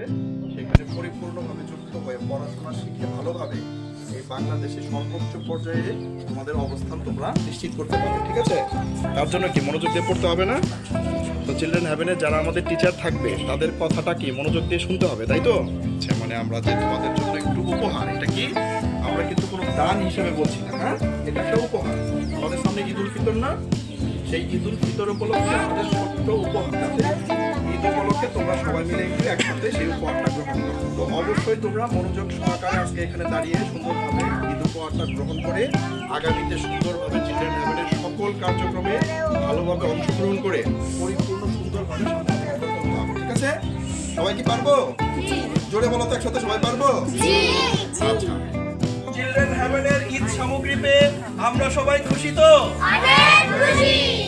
হবে, সেখানে পরিপূর্ণভাবে যুক্ত হয়ে পড়াশোনা শিখে ভালোভাবে এই বাংলাদেশে সর্বোচ্চ পর্যায়ে তোমাদের অবস্থান তোমরা নিশ্চিত করতে পারবে ঠিক আছে? তার জন্য কি মনোযোগ দিয়ে পড়তে হবে না? তো চিলড্রেন হ্যাভেনে যারা আমাদের টিচার থাকবে, তাদের কথাটা কি মনোযোগ দিয়ে শুনতে হবে, তাই তো? আচ্ছা মানে আমরা যে তোমাদের জন্য একটু উপহার, এটা কি? আমরা কিন্তু কোনো দান হিসেবে বলছি না হ্যাঁ? এটা একটা উপহার। আমাদের সামনে ঈদ উল ফিতর না? সেই ঈদ উল ফিতর উপলক্ষে আমাদের ছোট্ট উপহার উপলক্ষে তোমরা সবাই মিলে একটু একসাথে সেই উপহারটা গ্রহণ করো। তো অবশ্যই তোমরা মনোযোগ সহকারে আজকে এখানে দাঁড়িয়ে সুন্দরভাবে ঈদ উপহারটা গ্রহণ করে আগামীতে সুন্দরভাবে চিলড্রেন হ্যাভেনের সকল কার্যক্রমে ভালোভাবে অংশগ্রহণ করে পরিপূর্ণ সুন্দরভাবে ঠিক আছে? সবাই কি পারব? জোরে বলো তো একসাথে সবাই পারব? আচ্ছা। চিলড্রেন হ্যাভেনের ঈদ সামগ্রী পেয়ে আমরা সবাই খুশি তো? মোবারক